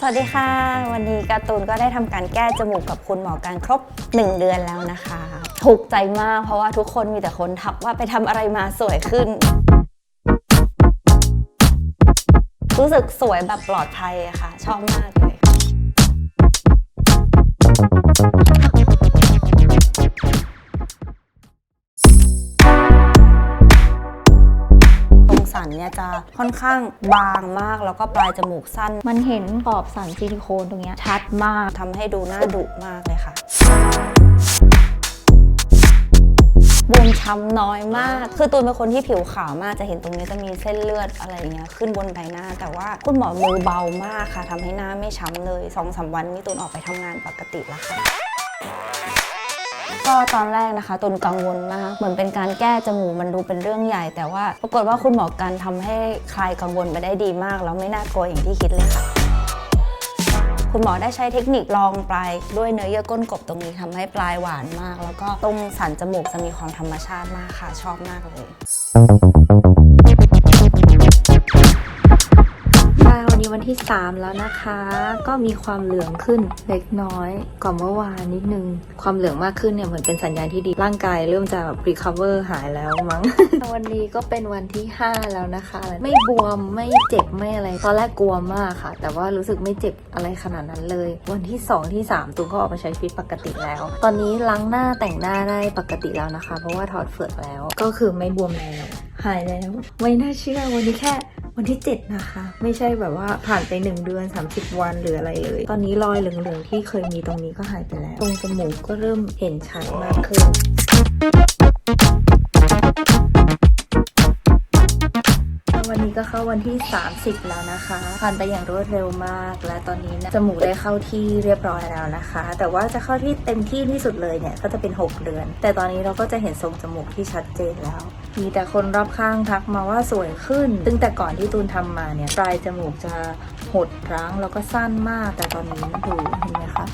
สวัสดีค่ะ วันนี้การ์ตูนก็ได้ทำการแก้จมูกกับคุณหมอการครบ 1 เดือนแล้วนะคะ ถูกใจมากเพราะว่าทุกคนมีแต่คนทักว่าไปทำอะไรมาสวยขึ้น รู้สึกสวยแบบปลอดภัยค่ะ ชอบมาก เนี่ยจะค่อนข้างบางมากแล้วก็ปลายจมูกสั้น มันเห็นขอบสันซิลิโคนตรงเนี้ยชัดมากทำให้ดูหน้าดุมากเลยค่ะบวมช้ำน้อยมาก คือตูนเป็นคนที่ผิวขาวมาก จะเห็นตรงนี้จะมีเส้นเลือดอะไรอย่างเงี้ยขึ้นบนใบหน้า แต่ว่าคุณหมอมือเบามากค่ะทำให้หน้าไม่ช้ำเลย2อสวันนี้ตูนออกไปทำงานปกติแล้วค่ะ ก็ตอนแรกนะคะตุนกังวลมากเหมือนเป็นการแก้จมูกมันดูเป็นเรื่องใหญ่ แต่ว่าปรากฏว่าคุณหมอกันทำให้คลายกังวลไปได้ดีมากแล้วไม่น่ากลัวอย่างที่คิดเลยค่ะคุณหมอได้ใช้เทคนิครองปลายด้วยเนื้อเยื่อก้นกบตรงนี้ทำให้ปลายหวานมาก แล้วก็ตรงสันจมูกจะมีความธรรมชาติมากค่ะ ชอบมากเลย นนี้วันที่ 3 แล้วนะคะ ก็มีความเหลืองขึ้นเล็กน้อยกว่าเมื่อวานนิดนึง ความเหลืองมากขึ้นเนี่ยเหมือนเป็นสัญญาณที่ดี ร่างกายเริ่มจะแบบ recover หายแล้วมั้ง วันนี้ก็เป็นวันที่ 5 แล้วนะคะ ไม่บวมไม่เจ็บไม่อะไร ตอนแรกกลัวมากค่ะ แต่ว่ารู้สึกไม่เจ็บอะไรขนาดนั้นเลย วันที่ 2 ที่ 3 ตูก็ออกมาใช้ชีวิตปกติแล้ว ตอนนี้ล้างหน้าแต่งหน้าได้ปกติแล้วนะคะ เพราะว่าถอดเฟือกแล้ว ก็คือไม่บวมแล้วหายแล้ว ไม่น่าเชื่อวันนี้แค่ วันที่ 7 นะคะ ไม่ใช่แบบว่าผ่านไป 1 เดือน 30 วันหรืออะไรเลย ตอนนี้รอยเหลืองๆที่เคยมีตรงนี้ก็หายไปแล้ว ตรงจมูกก็เริ่มเห็นชัดมากขึ้น เข้าวันที่ 30 แล้วนะคะผ่านไปอย่างรวดเร็วมาก และตอนนี้นะจมูกได้เข้าที่เรียบร้อยแล้วนะคะ แต่ว่าจะเข้าที่เต็มที่ที่สุดเลยเนี่ยก็จะเป็น 6 เดือน แต่ตอนนี้เราก็จะเห็นทรงจมูกที่ชัดเจนแล้วมีแต่คนรอบข้างทักมาว่าสวยขึ้น ซึ่งแต่ก่อนที่ตูนทำมาเนี่ยปลายจมูกจะหดรั้งแล้วก็สั้นมาก แต่ตอนนี้ดูเห็นไหมคะ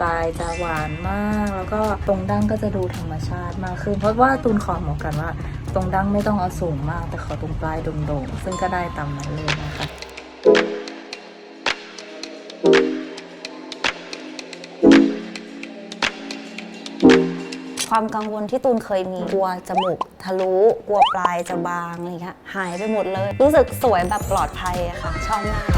ปลายจะหวานมาก แล้วก็ตรงดั้งก็จะดูธรรมชาติมากขึ้น เพราะว่าตูนขอหมอกันว่า ตรงดั้งไม่ต้องเอาสูงมาก แต่ขอตรงปลายโด่งๆซึ่งก็ได้ตามนั้นเลยนะคะความกังวลที่ตูนเคยมีกลัวจมูกทะลุกลัวปลายจะบางอะไรเงี้ยหายไปหมดเลย รู้สึกสวยแบบปลอดภัยอะค่ะ ชอบมาก